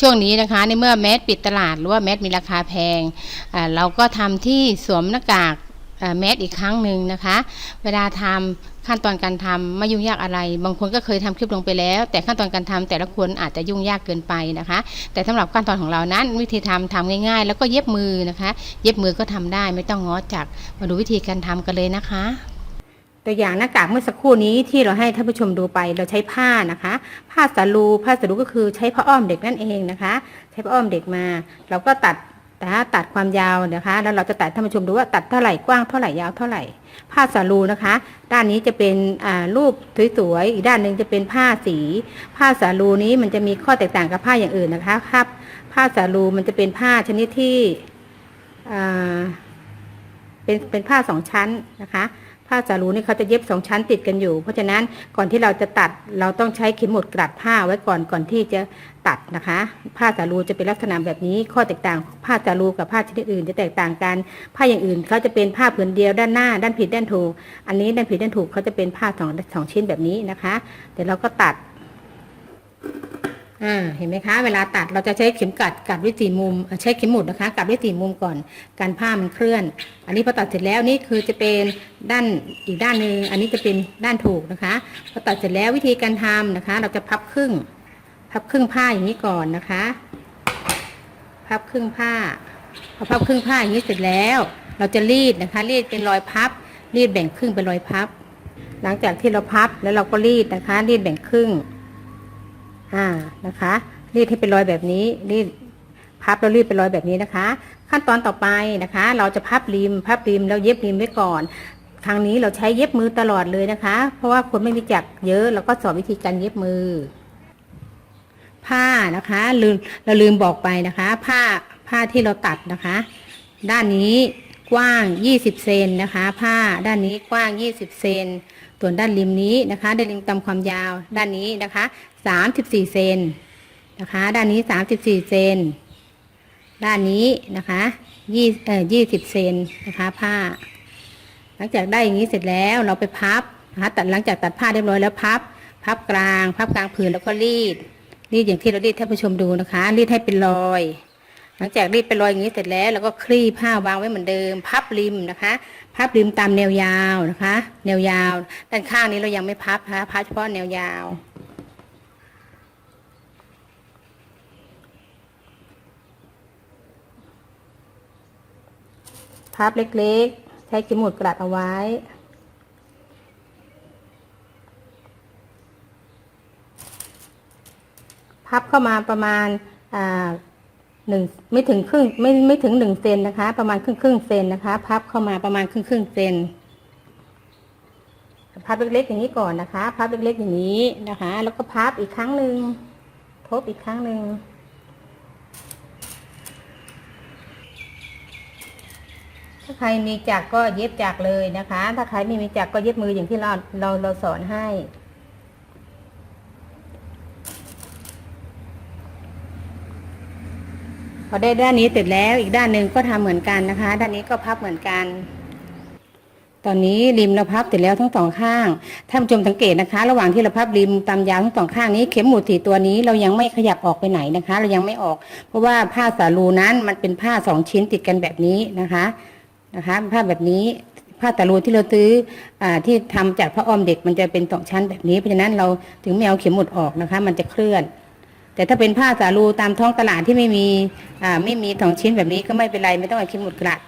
ช่วงนี้นะคะในเมื่อแมสปิดตลาดหรือว่าแมสมีราคาแพง เราก็ทำที่สวมหน้ากากแมสอีกครั้งหนึ่งนะคะ เวลาทำขั้นตอนการทำไม่ยุ่งยากอะไร บางคนก็เคยทำคลิปลงไปแล้ว แต่ขั้นตอนการทำแต่ละคนอาจจะยุ่งยากเกินไปนะคะ แต่สำหรับขั้นตอนของเรานั้น วิธีทำทำง่ายๆ แล้วก็เย็บมือนะคะ เย็บมือก็ทำได้ไม่ต้องง้อจักรมาดูวิธีการทำกันเลยนะคะ ตัวอย่างหน้ากากเมื่อสักครู่นี้ที่เราให้ท่านผู้ชมดูไปเราใช้ผ้านะคะ ผ้าสาลูผ้าสาลูก็คือใช้ผ้าอ้อมเด็กนั่นเองนะคะ ใช้ผ้าอ้อมเด็กมา เราก็ตัดนะตัดความยาวนะคะ แล้วเราจะตัดท่านผู้ชมดูว่าตัดเท่าไหร่กว้างเท่าไหร่ยาวเท่าไหร่ ผ้าสาลูนะคะ ด้านนี้จะเป็นรูปสวยๆอีกด้านหนึ่งจะเป็นผ้าสี ผ้าสาลูนี้มันจะมีข้อแตกต่างกับผ้าอย่างอื่นนะคะครับผ้าสาลูมันจะเป็นผ้าชนิดที่เป็นเป็นผ้าสองชั้นนะคะ ผ้าสาลูนี่เขาจะเย็บสองชั้นติดกันอยู่ เพราะฉะนั้นก่อนที่เราจะตัดเราต้องใช้เข็มหมุดกลัดผ้าไว้ก่อนก่อนที่จะตัดนะคะ ผ้าสาลูจะเป็นลักษณะแบบนี้ ข้อแตกต่างของผ้าสาลูกับผ้าชนิดอื่น จะแตกต่างกัน ผ้าอย่างอื่นเขาจะเป็นผ้าผืนเดียวด้านหน้า ด้านผิดด้านถูก อันนี้ด้านผิดด้านถูกเขาจะเป็นผ้าสองสองชิ้นแบบนี้นะคะ เดี๋ยวเราก็ตัด อ่าเห็นไหมคะ เวลาตัดเราจะใช้เข็มกัดกัดด้วยสี่มุมใช้เข็มหมุดนะคะ กัดด้วยสี่มุมก่อนการผ้ามันเคลื่อน อันนี้พอตัดเสร็จแล้วนี่คือจะเป็นด้านอีกด้านหนึ่งอันนี้จะเป็นด้านถูกนะคะพอตัดเสร็จแล้ววิธีการทำนะคะ เราจะพับครึ่ง พับครึ่งผ้าอย่างนี้ก่อนนะคะ พับครึ่งผ้าพอพับครึ่งผ้าอย่างนี้เสร็จแล้ว เราจะรีดนะคะ รีดเป็นรอยพับ รีดแบ่งครึ่งเป็นรอยพับ หลังจากที่เราพับแล้วเราก็รีดนะคะ รีดแบ่งครึ่ง อ่านะคะ รีดให้เป็นรอยแบบนี้ รีดพับแล้วรีดเป็นรอยแบบนี้นะคะ ขั้นตอนต่อไปนะคะ เราจะพับริม พับริมแล้วเย็บริมไว้ก่อนทางนี้เราใช้เย็บมือตลอดเลยนะคะ เพราะว่าคนไม่มีจักเยอะเราก็สอนวิธีการเย็บมือ ผ้านะคะลืมเราลืมบอกไปนะคะ ผ้าผ้าที่เราตัดนะคะ ด้านนี้กว้าง 20 เซนนะคะ ผ้าด้านนี้กว้าง 20 เซนส่วนด้านริมนี้นะคะด้านริมตามความยาวด้านนี้นะคะ 34 เซนนะคะ ด้านนี้ 34 เซน ด้านนี้นะคะ20เอ่อ20เซนนะคะผ้า หลังจากได้อย่างนี้เสร็จแล้วเราไปพับนะคะตัดหลังจากตัดผ้าเรียบร้อยแล้วพับ พับกลาง พับกลางผืนแล้วก็รีด รีดอย่างที่เรารีดให้ผู้ชมดูนะคะ รีดให้เป็นรอย หลังจากรีดเป็นรอยอย่างนี้เสร็จแล้วเราก็คลี่ผ้าวางไว้เหมือนเดิม พับริมนะคะ พับริมตามแนวยาวนะคะ แนวยาว ด้านข้างนี้เรายังไม่พับนะคะพับเฉพาะแนวยาว พับเล็กๆ ใช้กิมหมุดกระดาษเอาไว้ พับเข้ามาประมาณหนึ่งไม่ถึงครึ่งไม่ไม่ถึงหนึ่งเซนนะคะ ประมาณครึ่งครึ่งเซนนะคะ พับเข้ามาประมาณครึ่งครึ่งเซนพับเล็กๆอย่างนี้ก่อนนะคะ พับเล็กๆอย่างนี้นะคะ แล้วก็พับอีกครั้งหนึ่งทบอีกครั้งหนึ่งถ้าใค รมีจักรก็เย็บจักรเลยนะคะ ถ้าใครไม่มีจักรก็เย็บมืออย่างที่เราเราเราสอนให้ พอได้ด้านนี้เสร็จแล้วอีกด้านหนึ่งก็ทำเหมือนกันนะคะ ด้านนี้ก็พับเหมือนกัน ตอนนี้ริมเราพับเสร็จแล้วทั้งสองข้างท่านผู้ชมสังเกตนะคะ ระหว่างที่เราพับริมตามยาวทั้งสองข้างนี้เข็มหมุดสีตัวนี้เรายังไม่ขยับออกไปไหนนะคะ เรายังไม่ออก เพราะว่าผ้าสาลูนั้นมันเป็นผ้าสองชิ้นติดกันแบบนี้นะคะ นะคะผ้าแบบนี้ผ้าสาลูที่เราซื้ออที่ทำจากผ้าอ้อมเด็กมันจะเป็นสองชั้นแบบนี้เพราะฉะนั้นเราถึงไม่เอาเข็มหมุดออกนะคะ มันจะเคลื่อน แต่ถ้าเป็นผ้าสาลูตามท้องตลาดที่ไม่มีไม่มีสองชิ้นแบบนี้ก็ไม่เป็นไรไม่ต้องเอาเข็มหมุดกระด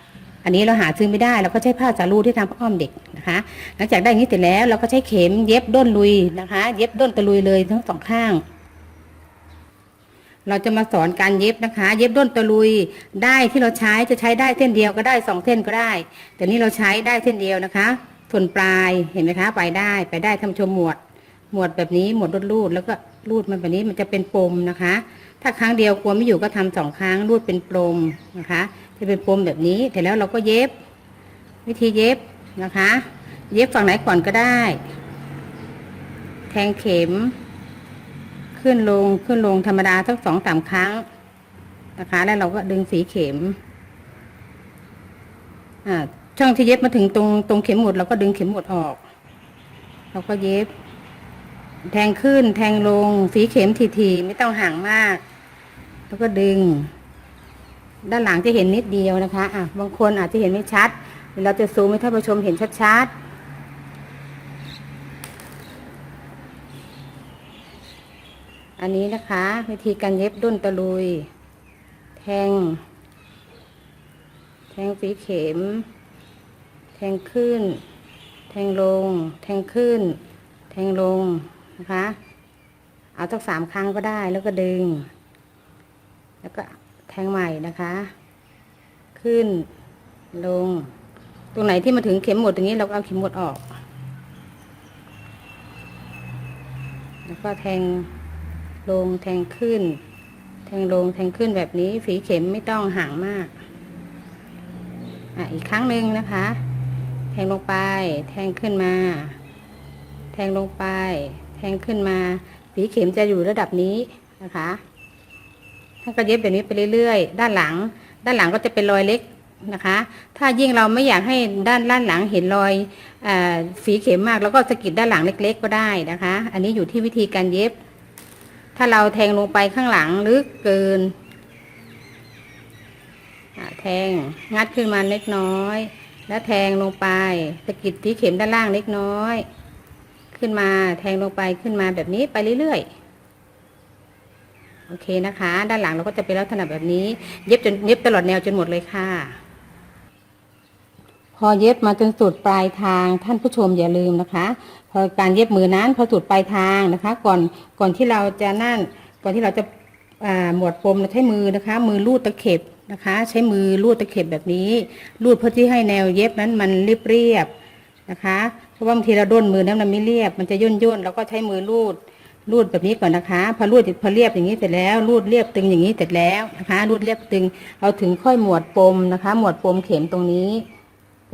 อันนี้เราหาซื้อไม่ได้เราก็ใช้ผ้าสาลูที่ทำผ้าอ้อมเด็กนะคะ หลังจากได้อย่างนี้เสร็จแล้วเราก็ใช้เข็มเย็บด้นลุยนะคะ เย็บด้นตะลุยเลยทั้งสองข้าง เราจะมาสอนการเย็บนะคะ เย็บด้นตะลุยได้ที่เราใช้จะใช้ได้เส้นเดียวก็ได้สองเส้นก็ได้ แต่นี่เราใช้ได้เส้นเดียวนะคะส่วนปลายเห็นไหมคะไปได้ไปได้ทำชมหมวด หมวดแบบนี้หมวดรูดแล้วก็รูดมันแบบนี้มันจะเป็นปมนะคะ ถ้าครั้งเดียวกลัวไม่อยู่ก็ทำสองครั้งรูดเป็นปมนะคะจะเป็นปมแบบนี้แต่แล้วเราก็เย็บ วิธีเย็บนะคะ เย็บฝั่งไหนก่อนก็ได้ แทงเข็ม ขึ้นลงขึ้นลงธรรมดาสักสองสามครั้งนะคะ แล้วเราก็ดึงสีเข็มอ่าช่องที่เย็บมาถึงตรงตรงเข็มหมดเราก็ดึงเข็มหมดออก เราก็เย็บ แทงขึ้น แทงลง สีเข็มทีๆไม่ต้องห่างมาก แล้วก็ดึง ด้านหลังจะเห็นนิดเดียวนะคะอะบางคนอาจจะเห็นไม่ชัดเราจะซูมให้ท่านผู้ชมเห็นชัดๆ อันนี้นะคะ วิธีการเย็บด้นตะลุย แทง แทงฝีเข็ม แทงขึ้น แทงลง แทงขึ้น แทงลงนะคะ เอาสักสามครั้งก็ได้แล้วก็ดึง แล้วก็แทงใหม่นะคะ ขึ้นลง ตรงไหนที่มาถึงเข็มหมดตรงนี้เราก็เอาเข็มหมดออก แล้วก็แทง ลงแทงขึ้น แทงลงแทงขึ้นแบบนี้ ฝีเข็มไม่ต้องห่างมากอะอีกครั้งหนึ่งนะคะ แทงลงไป แทงขึ้นมา แทงลงไป แทงขึ้นมา ฝีเข็มจะอยู่ระดับนี้นะคะถ้าก็เย็บแบบนี้ไปเรื่อยๆ ด้านหลัง ด้านหลังก็จะเป็นรอยเล็กนะคะ ถ้ายิ่งเราไม่อยากให้ด้านด้านหลังเห็นรอยอฝีเข็มมาก แล้วก็สกิดด้านหลังเล็ก ๆ ก็ได้นะคะ อันนี้อยู่ที่วิธีการเย็บ ถ้าเราแทงลงไปข้างหลังลึกเกินแทงงัดขึ้นมาเล็กน้อย แล้วแทงลงไปสะกิดที่เข็มด้านล่างเล็กน้อย ขึ้นมาแทงลงไปขึ้นมาแบบนี้ไปเรื่อยๆโอเคนะคะ ด้านหลังเราก็จะเป็นลักษณะแบบนี้ เย็บจนเย็บตลอดแนวจนหมดเลยค่ะ พอเย็บมาจนสุดปลายทางท่านผู้ชมอย่าลืมนะคะ พอการเย็บมือนั้นพอสุดปลายทางนะคะ ก่อนก่อนที่เราจะนั่นก่อนที่เราจะหมวดปมเราใช้มือนะคะ มือลูดตะเข็บนะคะ ใช้มือลูดตะเข็บแบบนี้ลูดเพื่อที่ให้แนวเย็บนั้นมันเรียบเรียบๆนะคะเพราะว่าบางทีเราด้นมือนั้นมันไม่เรียบ มันจะย่นย่นเราก็ใช้มือลูดลูดแบบนี้ก่อนนะคะ พอลูดพอเรียบอย่างนี้เสร็จแล้วลูดเรียบตึงอย่างนี้เสร็จแล้วนะคะลูดเรียบตึงเราถึงค่อยหมวดปมนะคะ หมวดปมเข็มตรงนี้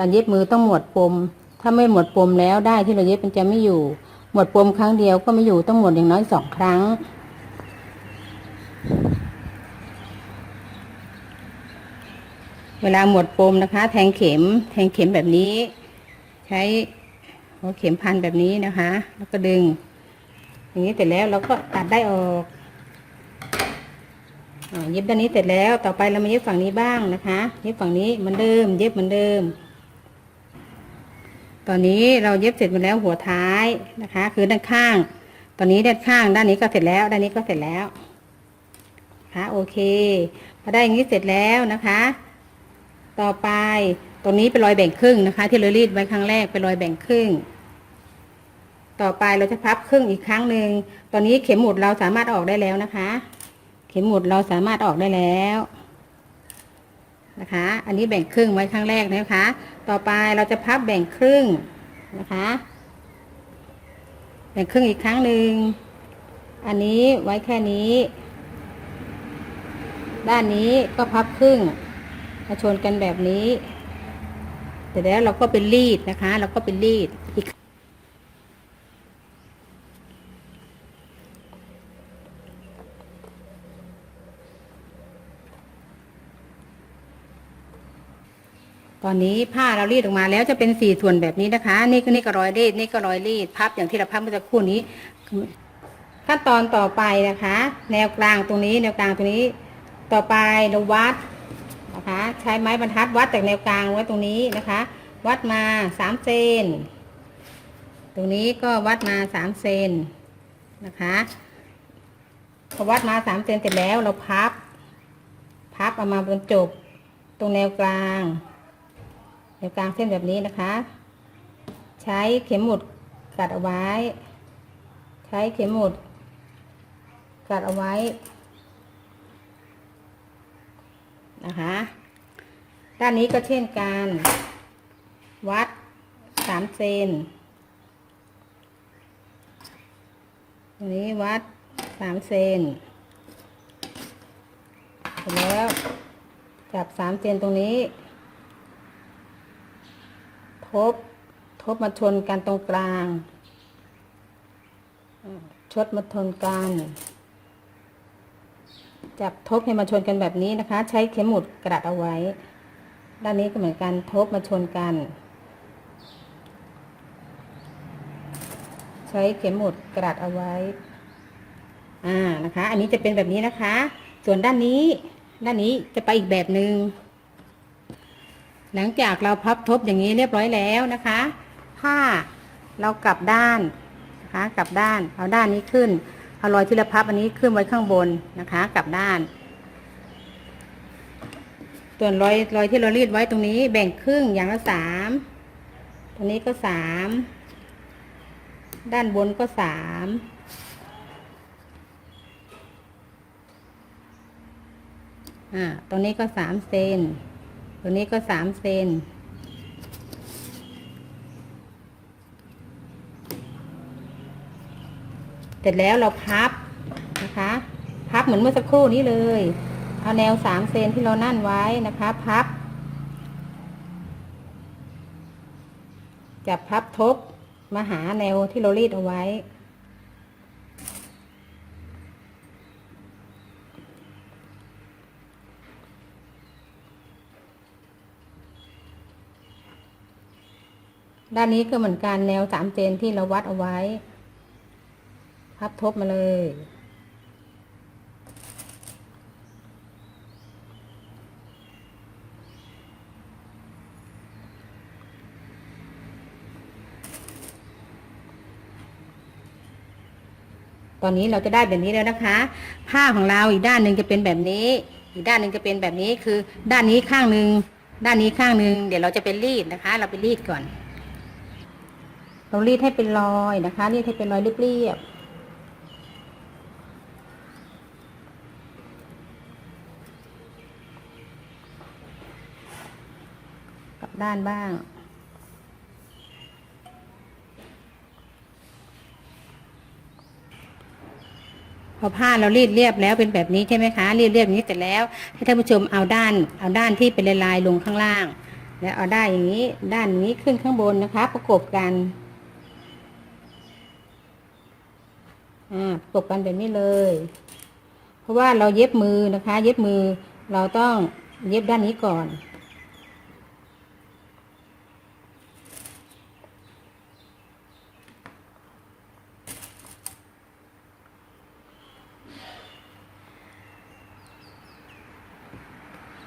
การเย็บมือต้องหมวดปม ถ้าไม่หมวดปมแล้วได้ที่เราเย็บมันจะไม่อยู่ หมวดปมครั้งเดียวก็ไม่อยู่ต้องหมวดอย่างน้อยสองครั้ง เวลาหมวดปมนะคะ แทงเข็ม แทงเข็มแบบนี้ ใช้หัวเข็มพันแบบนี้นะคะ แล้วก็ดึง อย่างนี้เสร็จแล้วเราก็ตัดได้ออกเย็บด้านนี้เสร็จแล้ว ต่อไปเรามาเย็บฝั่งนี้บ้างนะคะ เย็บฝั่งนี้เหมือนเดิม เย็บเหมือนเดิม ตอนนี้เราเย็บเสร็จหมดแล้วหัวท้ายนะคะ คือด้านข้าง ตอนนี้ด้านข้าง ด้านนี้ก็เสร็จแล้ว ด้านนี้ก็เสร็จแล้วนะคะโอเคพอได้อย่างนี้เสร็จแล้วนะคะ ต่อไปตรงนี้เป็นรอยแบ่งครึ่งนะคะ ที่เรารีดไว้ครั้งแรกเป็นรอยแบ่งครึ่ง ต่อไปเราจะพับครึ่งอีกครั้งหนึ่งตอนนี้เข็มหมุดเราสามารถออกได้แล้วนะคะ เข็มหมุดเราสามารถออกได้แล้ว นะคะ อันนี้แบ่งครึ่งไว้ครั้งแรกนะคะ ต่อไปเราจะพับแบ่งครึ่งนะคะ แบ่งครึ่งอีกครั้งหนึ่ง อันนี้ไว้แค่นี้ ด้านนี้ก็พับครึ่งมาชนกันแบบนี้ แต่แล้วเราก็เป็นรีดนะคะ เราก็เป็นรีดอีก อนนี้ผ้าเรารีดออกมาแล้วจะเป็นสี่ส่วนแบบนี้นะคะ นี่ก็นี่ก็รอยรีดนี่ก็รอยรีดพับอย่างที่เราพับเมื่อสักครู่นี้ ขั้นตอนต่อไปนะคะ แนวกลางตรงนี้ แนวกลางตรงนี้ ต่อไปเราวัดนะคะ ใช้ไม้บรรทัดวัดจากแนวกลางไว้ตรงนี้นะคะ วัดมาสามเซนตรงนี้ก็วัดมาสามเซนนะคะพอวัดมาสามเซนเสร็จแล้วเราพับ พับเอามาบนจบตรงแนวกลาง แนวกลางเส้นแบบนี้นะคะ ใช้เข็มหมุดกัดเอาไว้ ใช้เข็มหมุด กัดเอาไว้ นะคะ ด้านนี้ก็เช่นกัน วัดสามเซนตรงนี้วัดสามเซนเสร็จแล้วจับสามเซนตรงนี้ ทบ ทบมาชนกันตรงกลาง ชดมาชนกัน จับทบให้มาชนกันแบบนี้นะคะ ใช้เข็มหมุดกระดาษเอาไว้ ด้านนี้ก็เหมือนกันทบมาชนกัน ใช้เข็มหมุดกระดาษเอาไว้ อ่านะคะ อันนี้จะเป็นแบบนี้นะคะ ส่วนด้านนี้ ด้านนี้จะไปอีกแบบหนึง่ง หลังจากเราพับทบอย่างนี้เรียบร้อยแล้วนะคะ ผ้าเรากลับด้านนะคะกลับด้านเอาด้านนี้ขึ้นเอารอยที่เราพับอันนี้ขึ้นไว้ข้างบนนะคะกลับด้าน ส่วนรอยรอยที่เรารีดไว้ตรงนี้ แบ่งครึ่งอย่างละสามตรงนี้ก็สามด้านบนก็สามอ่าตรงนี้ก็สามเซน ตัวนี้ก็สามเซนเสร็จแล้วเราพับนะคะ พับเหมือนเมื่อสักครู่นี้เลย เอาแนวสามเซนที่เรานั่นไว้นะคะ พับ จับพับทบมาหาแนวที่เรารีดเอาไว้ ด้านนี้ก็เหมือนกันแนวสามเซนที่เราวัดเอาไว้ พับทบมาเลย ตอนนี้เราจะได้แบบนี้แล้วนะคะ ผ้าของเราอีกด้านหนึ่งจะเป็นแบบนี้ อีกด้านหนึ่งจะเป็นแบบนี้คือ ด้านนี้ข้างหนึ่งด้านนี้ข้างหนึ่งเดี๋ยวเราจะไปรีดนะคะ เราไปรีดก่อน เรารีดให้เป็นรอยนะคะรีดให้เป็นรอยเรียบๆกลับด้านบ้างพอผ้าเรารีดเรียบแล้วเป็นแบบนี้ใช่ไหมคะรีดเรียบอย่างนี้เสร็จแล้วให้ท่านผู้ชมเอาด้านเอาด้านที่เป็นลายลงข้างล่าง แล้วเอาได้านอย่างนี้ ด้านนี้ขึ้นข้างบนนะคะ ประกบกัน อ่าประกบกันแบบนี้เลย เพราะว่าเราเย็บมือนะคะ เย็บมือเราต้องเย็บด้านนี้ก่อน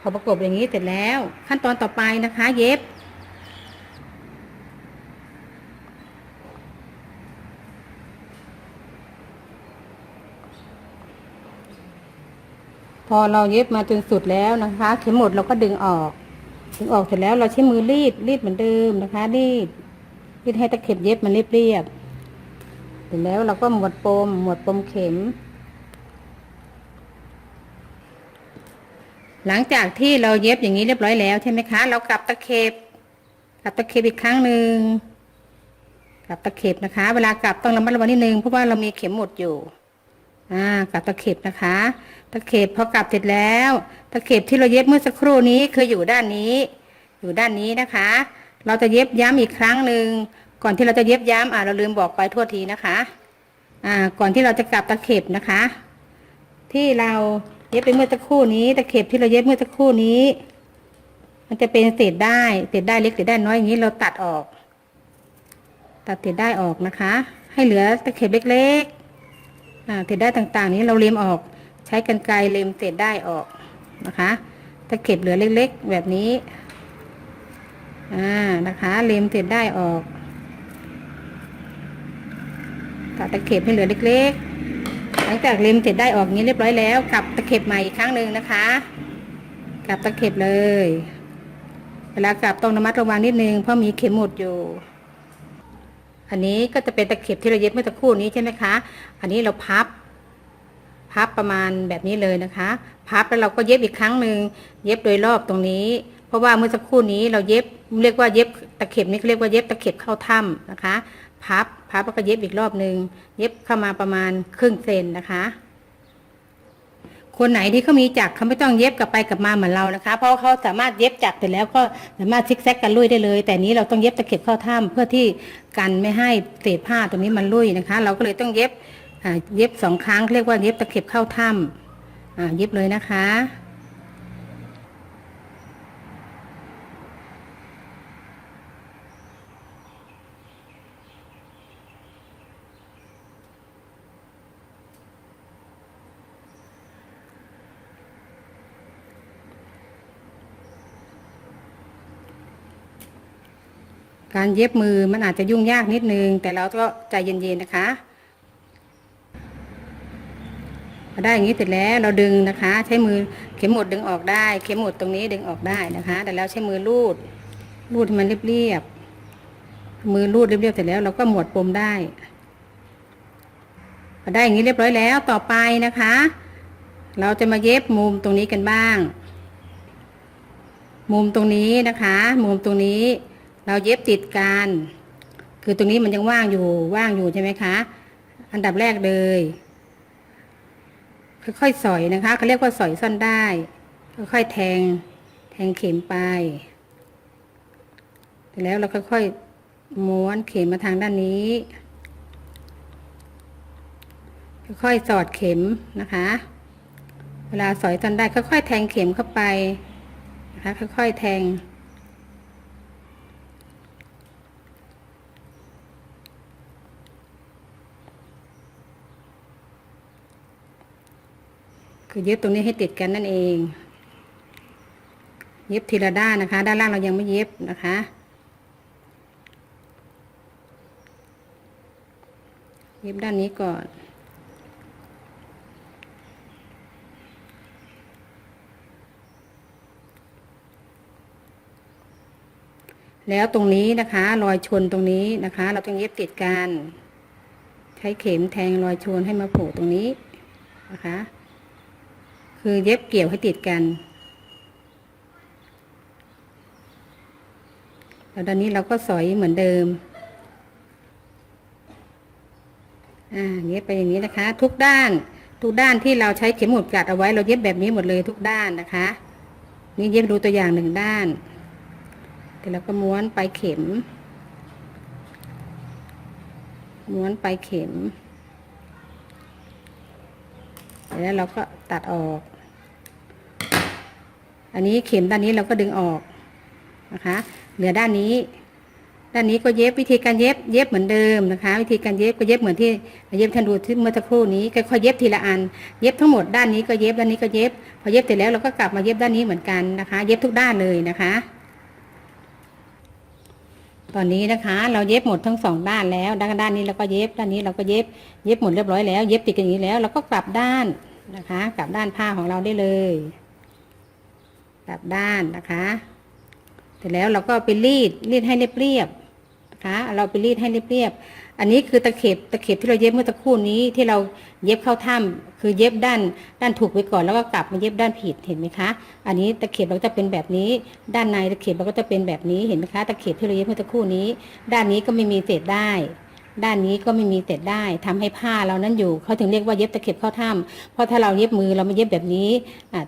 พอประกบอย่างนี้เสร็จแล้ว ขั้นตอนต่อไปนะคะ เย็บ อเราเย็บมาจนสุดแล้วนะคะ เข็มหมดเราก็ดึงออกดึงออกเสร็จแล้วเราใช้มือรีดรีดเหมือนเดิมนะคะ รีดรีดให้ตะเข็บเย็บมันเรียบเรียบๆเสร็จแล้วเราก็หมวดปมหมวดปมเข็ม หลังจากที่เราเย็บอย่างนี้เรียบร้อยแล้วใช่ไหมคะ เรากลับตะเข็บกลับตะเข็บอีกครั้งหนึ่งกลับตะเข็บนะคะ เวลากลับต้องระมัดระวังนิดนึงเพราะว่าเรามีเข็มหมดอยู่ อ่ากลับตะเข็บนะคะ ตะเข็บพอกลับเสร็จแล้ว ตะเข็บที่เราเย็บเมื่อสักครู่นี้คืออยู่ด้านนี้ อยู่ด้านนี้นะคะ เราจะเย็บย้ำอีกครั้งหนึ่งก่อนที่เราจะเย็บย้ำอ่าเราลืมบอกไปทั่วทีนะคะอ่าก่อนที่เราจะกลับตะเข็บนะคะ ที่เราเย็บไปเมื่อสักครู่นี้ ตะเข็บที่เราเย็บเมื่อสักครู่นี้ มันจะเป็นเศษได้เศษได้เล็กเศษได้น้อยอย่างนี้เราตัดออก ตัดเศษได้ออกนะคะ ให้เหลือตะเข็บเล็กๆ เศษได้ต่างๆ นี้เราเล็มออก ใช้กรรไกรเล็มเศษได้ออกนะคะตะเข็บเหลือเล็ก ๆ แบบนี้อ่านะคะเล็มเศษได้ออกตัดตะเข็บให้เหลือเล็ก ๆ หลังจากเล็มเสร็จได้ออกนี้เรียบร้อยแล้วกลับตะเข็บใหม่อีกครั้งหนึ่งนะคะกลับตะเข็บเลย เวลากลับต้องระมัดระวังนิดนึงเพราะมีเข็มหมดอยู่ อันนี้ก็จะเป็นตะเข็บที่เราเย็บเมื่อตะครู่นี้ใช่ไหมคะ อันนี้เราพับ พับประมาณแบบนี้เลยนะคะ พับแล้วเราก็เย็บอีกครั้งหนึ่งเย็บโดยรอบตรงนี้ เพราะว่าเมื่อสักครู่นี้เราเย็บเรียกว่าเย็บตะเข็บนี่เรียกว่าเย็บตะเข็บเข้าถ้ำนะคะ พับ พับแล้วก็เย็บอีกรอบหนึ่งเย็บเข้ามาประมาณครึ่งเซนนะคะ คนไหนที่เขามีจักรเขาไม่ต้องเย็บกลับไปกลับมาเหมือนเรานะคะ เพราะเขาสามารถเย็บจักรเสร็จแล้วก็สามารถซิกแซกกันลุยได้เลย แต่นี้เราต้องเย็บตะเข็บเข้าถ้ำเพื่อที่กันไม่ให้เศษผ้าตรงนี้มันลุยนะคะ เราก็เลยต้องเย็บอ่าเย็บสองครั้งเรียกว่าเย็บตะเข็บเข้าถ้ำอ่าเย็บเลยนะคะ การเย็บมือมันอาจจะยุ่งยากนิดนึง แต่เราก็ใจเย็นๆนะคะพอได้อย่างนี้เสร็จแล้วเราดึงนะคะ ใช้มือเข็มหมดดึงออกได้ เข็มหมดตรงนี้ดึงออกได้นะคะแต่แล้วใช้มือลูดลูดให้มันเรียบๆมือลูดเรียบๆเสร็จแล้วเราก็หมดปมได้พอได้อย่างนี้เรียบร้อยแล้วต่อไปนะคะ เราจะมาเย็บมุมตรงนี้กันบ้าง มุมตรงนี้นะคะ มุมตรงนี้ เราเย็บติดกัน คือตรงนี้มันยังว่างอยู่ว่างอยู่ใช่ไหมคะ อันดับแรกเลย ค่อยๆสอยนะคะเขาเรียกว่าสอยซ่อนได้ ค่อยๆแทง แทงเข็มไปเสร็จแล้วเราค่อยๆม้วนเข็มมาทางด้านนี้ ค่อยๆสอดเข็มนะคะ เวลาสอยซ่อนได้ค่อยๆแทงเข็มเข้าไปนะคะค่อยๆแทง คือเย็บตรงนี้ให้ติดกันนั่นเอง เย็บทีละด้านนะคะ ด้านล่างเรายังไม่เย็บนะคะ เย็บด้านนี้ก่อนแล้วตรงนี้นะคะรอยชนตรงนี้นะคะ เราต้องเย็บติดกัน ใช้เข็มแทงรอยชนให้มาโผล่ตรงนี้นะคะ คือเย็บเกี่ยวให้ติดกัน แล้วด้านนี้เราก็สอยเหมือนเดิม อ่าเย็บไปอย่างนี้นะคะ ทุกด้าน ทุกด้านที่เราใช้เข็มหมุดกัดเอาไว้เราเย็บแบบนี้หมดเลยทุกด้านนะคะ นี่เย็บดูตัวอย่างหนึ่งด้านเดี๋ยวเราก็ม้วนไปเข็ม ม้วนไปเข็มแล้วเราก็ตัดออก อันนี้เข็มด้านนี้เราก็ดึงออกนะคะ เหลือด้านนี้ ด้านนี้ก็เย็บวิธีการเย็บเย็บเหมือนเดิมนะคะ วิธีการเย็บก็เย็บเหมือนที่เย็บทันดูที่เมื่อสักครู่นี้ค่อยๆเย็บทีละอัน เย็บทั้งหมดด้านนี้ก็เย็บด้านนี้ก็เย็บ พอเย็บเสร็จแล้วเราก็กลับมาเย็บด้านนี้เหมือนกันนะคะ เย็บทุกด้านเลยนะคะ ตอนนี้นะคะ เราเย็บหมดทั้งสองด้านแล้ว ด้านด้านนี้เราก็เย็บด้านนี้เราก็เย็บเย็บหมดเรียบร้อยแล้ว เย็บติดกันอย่างนี้แล้วเราก็กลับด้านนะคะ กลับด้านผ้าของเราได้เลย กลับด้านนะคะ เสร็จแล้วเราก็ไปรีดรีดให้เรียบๆนะคะเราไปรีดให้เรียบๆอันนี้คือตะเข็บตะเข็บที่เราเย็บเมื่อตะคู่นี้ที่เราเย็บเข้าถ้ำคือเย็บด้านด้านถูกไว้ก่อนแล้วก็กลับมาเย็บด้านผิดเห็นไหมคะ อันนี้ตะเข็บเราจะเป็นแบบนี้ ด้านในตะเข็บเราก็จะเป็นแบบนี้เห็นไหมคะตะเข็บที่เราเย็บเมื่อตะคู่นี้ ด้านนี้ก็ไม่มีเศษได้ด้านนี้ก็ไม่มีเศษได้ทำให้ผ้าเรานั้นอยู่เขาถึงเรียกว่าเย็บตะเข็บเข้าถ้ำเพราะถ้าเราเย็บมือเราไม่เย็บแบบนี้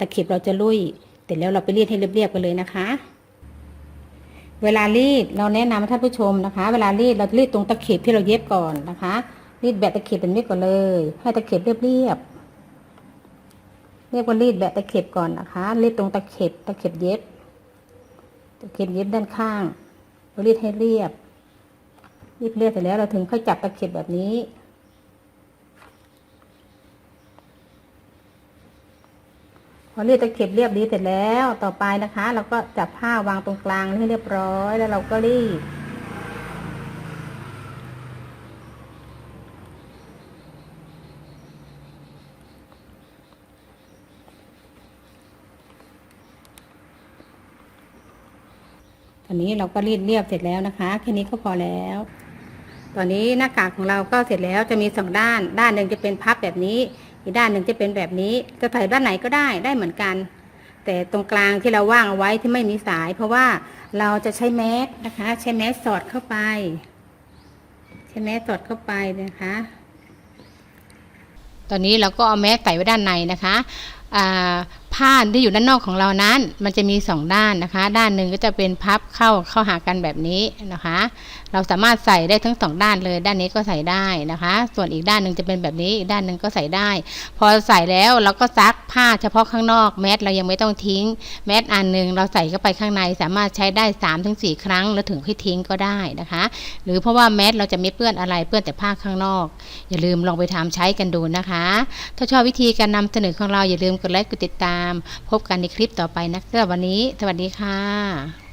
ตะเข็บเราจะลุย เสร็จแล้วเราไปรีดให้เรียบๆกันเลยนะคะ เวลารีดเราแนะนำให้ท่านผู้ชมนะคะ เวลารีดเรารีดตรงตะเข็บที่เราเย็บก่อนนะคะ รีดแบบตะเข็บเป็นเม็ดก่อนเลย ให้ตะเข็บเรียบๆเรียกว่ารีดแบบตะเข็บก่อนนะคะ รีดตรงตะเข็บตะเข็บเย็บตะเข็บเย็บด้านข้างเรารีดให้เรียบรีดเรียบเสร็จแล้วเราถึงค่อยจับตะเข็บแบบนี้ พอรีดตะเข็บเรียบดีเสร็จแล้ว ต่อไปนะคะ เราก็จับผ้าวางตรงกลางให้เรียบร้อย แล้วเราก็รีด ตอนนี้เราก็รีดเรียบเสร็จแล้วนะคะ แค่นี้ก็พอแล้วตอนนี้หน้ากากของเราก็เสร็จแล้วจะมีสองด้าน ด้านหนึ่งจะเป็นพับแบบนี้ อีกด้านหนึ่งจะเป็นแบบนี้จะใส่ด้านไหนก็ได้ได้เหมือนกัน แต่ตรงกลางที่เราว่างเอาไว้ที่ไม่มีสาย เพราะว่าเราจะใช้แมสนะคะ ใช้แมสสอดเข้าไป ใช้แมสสอดเข้าไปนะคะ ตอนนี้เราก็เอาแมสใส่ไว้ด้านในนะคะอ่า ผ้าที่อยู่ด้านนอกของเรานั้น มันจะมีสองด้านนะคะ ด้านหนึ่งก็จะเป็นพับเข้าเข้าหากันแบบนี้นะคะ เราสามารถใส่ได้ทั้งสองด้านเลย ด้านนี้ก็ใส่ได้นะคะ ส่วนอีกด้านหนึ่งจะเป็นแบบนี้ อีกด้านหนึ่งก็ใส่ได้ พอใส่แล้วเราก็ซักผ้าเฉพาะข้างนอกแมสเรายังไม่ต้องทิ้ง แมสอันหนึ่งเราใส่เข้าไปข้างในสามารถใช้ได้3าถึงสครั้งแล้วถึงค่อยทิ้งก็ได้นะคะ หรือเพราะว่าแมสเราจะไม่เปื้อนอะไรเปื้อนแต่ผ้าข้างนอก อย่าลืมลองไปทำใช้กันดูนะคะ ถ้าชอบวิธีการนำเสนอของเราอย่าลืมกดไลค์กดติดตามาม พบกันในคลิปต่อไปนะสำหรับวันนี้ สวัสดีค่ะ